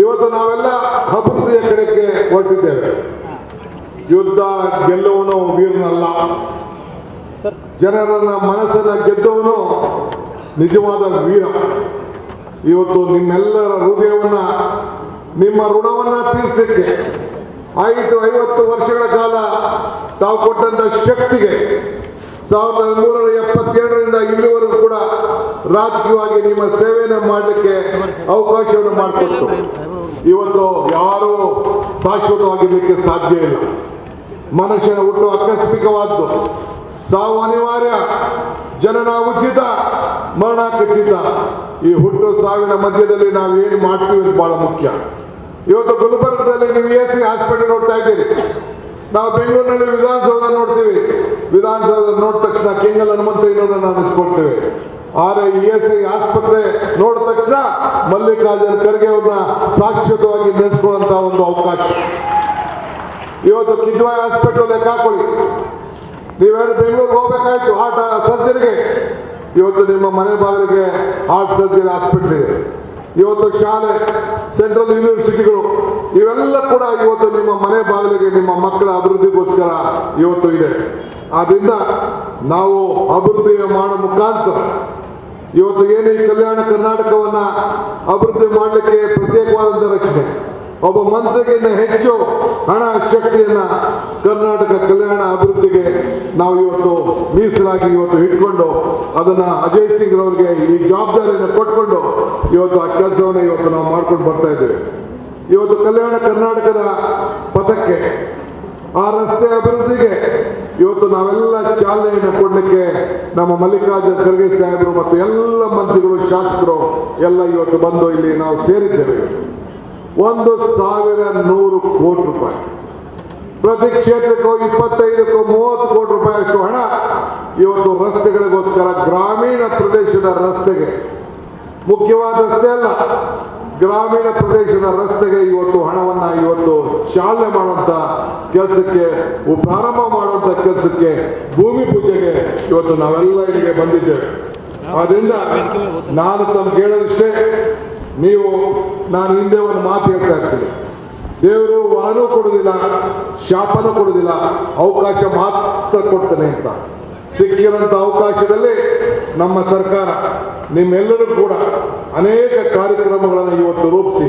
ಇವತ್ತು ನಾವೆಲ್ಲ ಅಭಿವೃದ್ಧಿಯ ಕಡೆಗೆ ಹೊರಟಿದ್ದೇವೆ. ಯುದ್ಧ ಗೆಲ್ಲುವನು ವೀರನಲ್ಲ. ಜನರನ್ನ ಮನಸ್ಸನ್ನ ಗೆದ್ದವನು ನಿಜವಾದ ವೀರ. ಇವತ್ತು ನಿಮ್ಮೆಲ್ಲರ ಹೃದಯವನ್ನ, ನಿಮ್ಮ ಋಣವನ್ನ ತೀರಿಸಲಿಕ್ಕೆ ಐದು ಐವತ್ತು ವರ್ಷಗಳ ಕಾಲ ತಾವು ಕೊಟ್ಟಂತ ಶಕ್ತಿಗೆ ಸಾವಿರದ ಒಂಬೈನೂರ ಎಪ್ಪತ್ತೇಳರಿಂದ ಇಲ್ಲಿವರೆಗೂ ಕೂಡ ರಾಜಕೀಯವಾಗಿ ನಿಮ್ಮ ಸೇವೆಯನ್ನು ಮಾಡಲಿಕ್ಕೆ ಅವಕಾಶವನ್ನು ಮಾಡಿಕೊಟ್ಟು. ಇವತ್ತು ಯಾರೂ ಶಾಶ್ವತವಾಗಿರ್ಲಿಕ್ಕೆ ಸಾಧ್ಯ ಇಲ್ಲ. ಮನುಷ್ಯನ ಹುಟ್ಟು ಆಕಸ್ಮಿಕವಾದ್ದು. ಸಾವು ಅನಿವಾರ್ಯ. ಜನನ ಉಚಿತ. ಮರಣ ಖಚಿತ. ಈ ಹುಟ್ಟು ಸಾವಿನ ಮಧ್ಯದಲ್ಲಿ ನಾವು ಏನು ಮಾಡ್ತೀವಿ ಅಂತ ಬಹಳ ಮುಖ್ಯ. ಇವತ್ತು ಗುಲ್ಬರ್ಗದಲ್ಲಿ ನೀವು ಎ ಸಿ ಹಾಸ್ಪಿಟಲ್ ನೋಡ್ತಾ ಇದ್ದೀರಿ. ನಾವು ಬೆಂಗಳೂರಿನಲ್ಲಿ ವಿಧಾನಸೌಧ ನೋಡ್ತೀವಿ. ವಿಧಾನಸೌಧ ನೋಡಿದ ತಕ್ಷಣ ಕೆಂಗಲ್ ಹನುಮಂತಯ್ಯನವರನ್ನ ನೆನೆಸ್ಕೊಳ್ತೇವೆ ಆದ್ರೆ ಇ ಎಸ್ ಐ ಆಸ್ಪತ್ರೆ ನೋಡಿದ ತಕ್ಷಣ ಮಲ್ಲಿಕಾರ್ಜುನ್ ಖರ್ಗೆ ಅವ್ರನ್ನ ಸಾಕ್ಷಿತವಾಗಿ ನೆನೆಸ್ಕೊಳ್ಳುವಂತ ಒಂದು ಅವಕಾಶ. ಇವತ್ತು ಕಿದ್ವಾಯ್ ಹಾಸ್ಪಿಟಲ್ ಲೆಕ್ಕ ಹಾಕೊಳ್ಳಿ. ನೀವೇನು ಬೆಂಗಳೂರಿಗೆ ಹೋಗ್ಬೇಕಾಯ್ತು ಹಾರ್ಟ್ ಸರ್ಜರಿಗೆ. ಇವತ್ತು ನಿಮ್ಮ ಮನೆ ಬಾಗಿಲಿಗೆ ಹಾರ್ಟ್ ಸರ್ಜರಿ ಹಾಸ್ಪಿಟಲ್ ಇದೆ. ಇವತ್ತು ಶಾಲೆ, ಸೆಂಟ್ರಲ್ ಯೂನಿವರ್ಸಿಟಿಗಳು, ಇವೆಲ್ಲ ಕೂಡ ಇವತ್ತು ನಿಮ್ಮ ಮನೆ ಬಾಗಿಲಿಗೆ ನಿಮ್ಮ ಮಕ್ಕಳ ಅಭಿವೃದ್ಧಿಗೋಸ್ಕರ ಇವತ್ತು ಇದೆ. ಆದ್ರಿಂದ ನಾವು ಅಭಿವೃದ್ಧಿ ಮಾಡೋ ಮುಖಾಂತರ ಇವತ್ತು ಏನು ಈ ಕಲ್ಯಾಣ ಕರ್ನಾಟಕವನ್ನ ಅಭಿವೃದ್ಧಿ ಮಾಡಲಿಕ್ಕೆ ಪ್ರತ್ಯೇಕವಾದಂಥ ರಚನೆ ಒಬ್ಬ ಮಂತ್ರಿಗಿಂತ ಹೆಚ್ಚು ಹಣ ಶಕ್ತಿಯನ್ನ ಕರ್ನಾಟಕ ಕಲ್ಯಾಣ ಅಭಿವೃದ್ಧಿಗೆ ನಾವು ಇವತ್ತು ಮೀಸಲಾಗಿ ಇವತ್ತು ಇಟ್ಕೊಂಡು ಅದನ್ನ ಅಜಯ್ ಸಿಂಗ್ ರವರಿಗೆ ಈ ಜವಾಬ್ದಾರಿಯನ್ನು ಕೊಟ್ಕೊಂಡು ಇವತ್ತು ಆ ಕೆಲಸವನ್ನು ಇವತ್ತು ನಾವು ಮಾಡ್ಕೊಂಡು ಬರ್ತಾ ಇದ್ದೇವೆ. ಇವತ್ತು ಕಲ್ಯಾಣ ಕರ್ನಾಟಕದ ಪಥಕ್ಕೆ ಆ ರಸ್ತೆ ಅಭಿವೃದ್ಧಿಗೆ ಇವತ್ತು ನಾವೆಲ್ಲ ಚಾಲನೆಯನ್ನು ಕೊಡಲಿಕ್ಕೆ ನಮ್ಮ ಮಲ್ಲಿಕಾರ್ಜುನ ಖರ್ಗೆ ಸಾಹೇಬರು ಮತ್ತು ಎಲ್ಲ ಮಂತ್ರಿಗಳು, ಶಾಸಕರು ಎಲ್ಲ ಇವತ್ತು ಬಂದು ಇಲ್ಲಿ ನಾವು ಸೇರಿದ್ದೇವೆ. ಒಂದು ಸಾವಿರ ನೂರು ಕೋಟಿ ರೂಪಾಯಿ. ಪ್ರತಿ ಕ್ಷೇತ್ರಕ್ಕೂ ಇಪ್ಪತ್ತೈದಕ್ಕೂ ಮೂವತ್ತು ಕೋಟಿ ರೂಪಾಯಿ ಅಷ್ಟು ಹಣ ಇವತ್ತು ರಸ್ತೆಗಳಿಗೋಸ್ಕರ ಗ್ರಾಮೀಣ ಪ್ರದೇಶದ ರಸ್ತೆಗೆ. ಮುಖ್ಯವಾದ ರಸ್ತೆ ಅಲ್ಲ ಗ್ರಾಮೀಣ ಪ್ರದೇಶದ ರಸ್ತೆಗೆ ಇವತ್ತು ಹಣವನ್ನ ಇವತ್ತು ಶಾಲೆ ಮಾಡುವಂತ ಕೆಲಸಕ್ಕೆ ಪ್ರಾರಂಭ ಮಾಡುವಂತ ಕೆಲಸಕ್ಕೆ ಭೂಮಿ ಪೂಜೆಗೆ ಇವತ್ತು ನಾವೆಲ್ಲ ಇಲ್ಲಿಗೆ ಬಂದಿದ್ದೇವೆ. ಆದ್ರಿಂದ ನಾನು ತಮ್ಗೆ ಹೇಳೋದಿಷ್ಟೇ, ನೀವು ನಾನು ಹಿಂದೆ ಒಂದು ಮಾತು ಹೇಳ್ತಾ ಇರ್ತೀನಿ. ದೇವರು ವರನೂ ಕೊಡುದಿಲ್ಲ, ಶಾಪನೂ ಕೊಡುದಿಲ್ಲ, ಅವಕಾಶ ಮಾತ್ರ ಕೊಡ್ತಾನೆ ಅಂತ. ಸಿಕ್ಕಿರೋಂಥ ಅವಕಾಶದಲ್ಲಿ ನಮ್ಮ ಸರ್ಕಾರ ನಿಮ್ಮೆಲ್ಲರೂ ಕೂಡ ಅನೇಕ ಕಾರ್ಯಕ್ರಮಗಳನ್ನು ಇವತ್ತು ರೂಪಿಸಿ,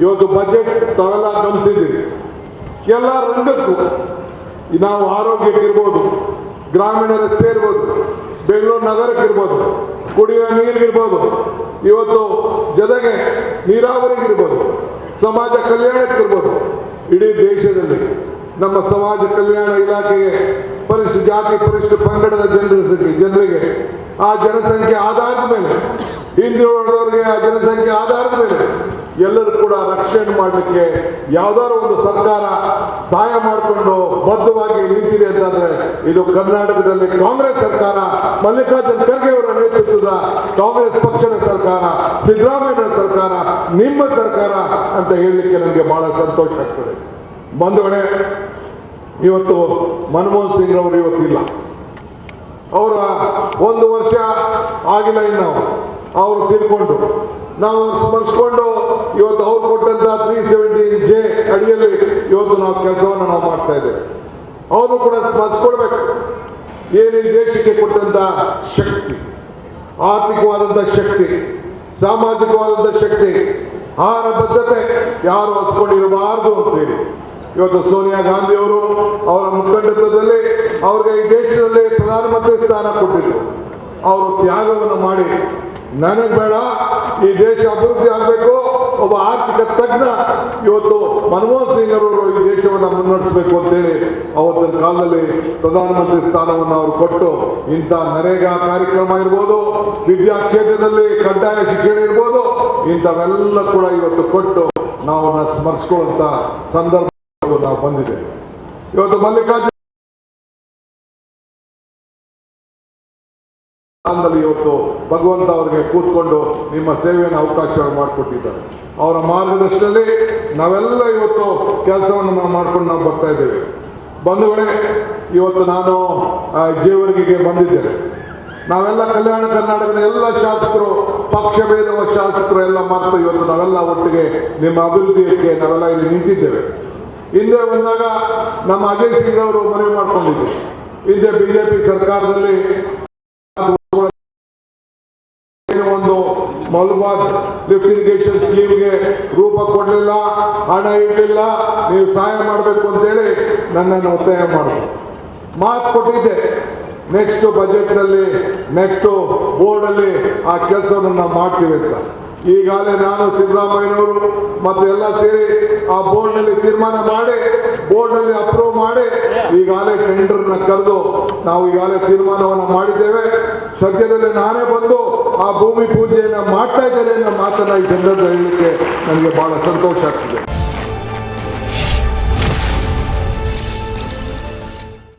ಇವತ್ತು ಬಜೆಟ್ ತಾವೆಲ್ಲ ಗಮನಿಸಿದ್ದೀರಿ ಎಲ್ಲ ರಂಗಕ್ಕೂ ನಾವು ಆರೋಗ್ಯಕ್ಕಿರ್ಬೋದು ಗ್ರಾಮೀಣ ರಸ್ತೆ ಇರ್ಬೋದು ಬೆಂಗಳೂರು ನಗರಕ್ಕಿರ್ಬೋದು ಕುಡಿಯುವ ನೀರಿಗಿರ್ಬೋದು ಇವತ್ತು ಜೊತೆಗೆ ನೀರಾವರಿಗಿರ್ಬೋದು ಸಮಾಜ ಕಲ್ಯಾಣಕ್ಕಿರ್ಬೋದು ಇಡೀ ದೇಶದಲ್ಲಿ ನಮ್ಮ ಸಮಾಜ ಕಲ್ಯಾಣ ಇಲಾಖೆಗೆ ಪರಿಶಿಷ್ಟ ಜಾತಿ ಪರಿಶಿಷ್ಟ ಪಂಗಡದ ಜನರ ಜನರಿಗೆ ಆ ಜನಸಂಖ್ಯೆ ಆಧಾರದ ಮೇಲೆ ಹಿಂದುಳಿದವರಿಗೆ ಆ ಜನಸಂಖ್ಯೆ ಆಧಾರದ ಮೇಲೆ ಎಲ್ಲರೂ ಕೂಡ ರಕ್ಷಣೆ ಮಾಡಲಿಕ್ಕೆ ಯಾವ್ದಾದ್ರು ಒಂದು ಸರ್ಕಾರ ಸಹಾಯ ಮಾಡಿಕೊಂಡು ಬದ್ಧವಾಗಿ ನಿಂತಿದೆ ಅಂತಂದ್ರೆ ಇದು ಕರ್ನಾಟಕದಲ್ಲಿ ಕಾಂಗ್ರೆಸ್ ಸರ್ಕಾರ, ಮಲ್ಲಿಕಾರ್ಜುನ್ ಖರ್ಗೆ ಅವರ ನೇತೃತ್ವದ ಕಾಂಗ್ರೆಸ್ ಪಕ್ಷದ ಸರ್ಕಾರ, ಸಿದ್ದರಾಮಯ್ಯ ಸರ್ಕಾರ, ನಿಮ್ಮ ಸರ್ಕಾರ ಅಂತ ಹೇಳಲಿಕ್ಕೆ ನನಗೆ ಬಹಳ ಸಂತೋಷ ಆಗ್ತದೆ. ಬಂಧುಗಳೇ, ಇವತ್ತು ಮನಮೋಹನ್ ಸಿಂಗ್ ಅವರು ಇವತ್ತಿಲ್ಲ. ಅವರ ಒಂದು ವರ್ಷ ಆಗಿಲ್ಲ ಇನ್ನು. ಅವರು ತೀರ್ಕೊಂಡು. ನಾವು ಸ್ಮರಿಸ್ಕೊಂಡು ಇವತ್ತು ಅವ್ರು ಕೊಟ್ಟಂತ ತ್ರೀ ಸೆವೆಂಟಿ ಜೆ ಅಡಿಯಲ್ಲಿ ಇವತ್ತು ನಾವು ಕೆಲಸವನ್ನು ನಾವು ಮಾಡ್ತಾ ಇದ್ದೇವೆ. ಅವರು ಕೂಡ ಸ್ಮರಿಸ್ಕೊಳ್ಬೇಕು ಏನು ಈ ದೇಶಕ್ಕೆ ಕೊಟ್ಟಂತ ಶಕ್ತಿ ಆರ್ಥಿಕವಾದಂಥ ಶಕ್ತಿ ಸಾಮಾಜಿಕವಾದಂಥ ಶಕ್ತಿ, ಆಹಾರ ಬದ್ಧತೆ ಯಾರು ಅಂತ ಅಂತೇಳಿ. ಇವತ್ತು ಸೋನಿಯಾ ಗಾಂಧಿ ಅವರು ಅವರ ಮುಖಂಡತ್ವದಲ್ಲಿ ಅವ್ರಿಗೆ ಈ ದೇಶದಲ್ಲಿ ಪ್ರಧಾನಮಂತ್ರಿ ಸ್ಥಾನ ಕೊಟ್ಟಿದ್ರು. ಅವರು ತ್ಯಾಗವನ್ನು ಮಾಡಿ. ನನಗೆ ಬೇಡ, ಈ ದೇಶ ಅಭಿವೃದ್ಧಿ ಆಗಬೇಕು. ಒಬ್ಬ ಆರ್ಥಿಕ ತಜ್ಞ ಇವತ್ತು ಮನಮೋಹನ್ ಸಿಂಗ್ ಅವರು ಈ ದೇಶವನ್ನು ಮುನ್ನಡೆಸಬೇಕು ಅಂತೇಳಿ ಅವತ್ತಿನ ಕಾಲದಲ್ಲಿ ಪ್ರಧಾನಮಂತ್ರಿ ಸ್ಥಾನವನ್ನು ಅವರು ಕೊಟ್ಟು ಇಂಥ ನರೇಗಾ ಕಾರ್ಯಕ್ರಮ ಇರ್ಬೋದು, ವಿದ್ಯಾ ಕ್ಷೇತ್ರದಲ್ಲಿ ಕಡ್ಡಾಯ ಶಿಕ್ಷಣ ಇರ್ಬೋದು, ಇಂಥವೆಲ್ಲ ಕೂಡ ಇವತ್ತು ಕೊಟ್ಟು ನಾವು ಸ್ಮರಿಸ್ಕೊಳ್ಳುವಂಥ ಸ್ಮರಿಸ್ಕೊಳ್ಳುವಂತ ನಾವು ಇವತ್ತು ಮಲ್ಲಿಕಾರ್ಜುನ ಇವತ್ತು ಭಗವಂತ ಅವರಿಗೆ ಕೂತ್ಕೊಂಡು ನಿಮ್ಮ ಸೇವೆಯನ್ನು ಅವಕಾಶ ಮಾಡಿಕೊಟ್ಟಿದ್ದಾರೆ. ಅವರ ಮಾರ್ಗದರ್ಶನದಲ್ಲಿ ನಾವೆಲ್ಲ ಇವತ್ತು ಕೆಲಸವನ್ನು ನಾವು ಮಾಡ್ಕೊಂಡು ನಾವು ಬರ್ತಾ ಇದ್ದೇವೆ. ಬಂಧುಗಳೇ, ಇವತ್ತು ನಾನು ಜೀವರಿಗೆ ಬಂದಿದ್ದೇನೆ. ನಾವೆಲ್ಲ ಕಲ್ಯಾಣ ಕರ್ನಾಟಕದ ಎಲ್ಲ ಶಾಸಕರು, ಪಕ್ಷ ಭೇದ ಶಾಸಕರು ಎಲ್ಲ ಮಾತ್ರ ಇವತ್ತು ನಾವೆಲ್ಲ ಒಟ್ಟಿಗೆ ನಿಮ್ಮ ಅಭಿವೃದ್ಧಿಗೆ ನಾವೆಲ್ಲ ಇಲ್ಲಿ ನಿಂತಿದ್ದೇವೆ. ಹಿಂದೆ ಬಂದಾಗ ನಮ್ಮ ಅಜಯ್ ಸಿಂಗ್ ಅವರು ಮನವಿ ಮಾಡ್ಕೊಂಡಿದ್ರು. ಹಿಂದೆ ಬಿಜೆಪಿ ಸರ್ಕಾರದಲ್ಲಿ ಒಂದು ಮಲ್ಬಾದ್ ಲಿಫ್ಟ್ ಇರಿಗೇಷನ್ ಸ್ಕೀಮ್ಗೆ ರೂಪ ಕೊಡಲಿಲ್ಲ, ಹಣ ಇಡಲಿಲ್ಲ ನೀವು ಸಹಾಯ ಮಾಡಬೇಕು ಅಂತೇಳಿ ನನ್ನನ್ನು ಒತ್ತಾಯ ಮಾಡಿದ್ರು. ಮಾತು ಕೊಟ್ಟಿದ್ದೆ. ನೆಕ್ಸ್ಟ್ ಬಜೆಟ್ನಲ್ಲಿ ನೆಕ್ಸ್ಟ್ ಬೋರ್ಡಲ್ಲಿ ಆ ಕೆಲಸವನ್ನು ಮಾಡ್ತೀವಿ ಅಂತ. ಈಗಾಗಲೇ ನಾನು ಸಿದ್ದರಾಮಯ್ಯನವರು ಮತ್ತು ಎಲ್ಲ ಸೇರಿ ಆ ಬೋರ್ಡ್ನಲ್ಲಿ ತೀರ್ಮಾನ ಮಾಡಿ, ಬೋರ್ಡ್ನಲ್ಲಿ ಅಪ್ರೂವ್ ಮಾಡಿ, ಈಗಾಗಲೇ ಟೆಂಡರ್ನ ಕರೆದು ನಾವು ಈಗಾಗಲೇ ತೀರ್ಮಾನವನ್ನು ಮಾಡಿದ್ದೇವೆ. ಸದ್ಯದಲ್ಲೇ ನಾನೇ ಬಂದು ಆ ಭೂಮಿ ಪೂಜೆಯನ್ನು ಮಾಡ್ತಾ ಇದ್ದೇನೆ ಅನ್ನೋ ಮಾತನ್ನ ಈ ಸಂದರ್ಭ ಹೇಳಲಿಕ್ಕೆ ನನಗೆ ಬಹಳ ಸಂತೋಷ ಆಗ್ತಿದೆ.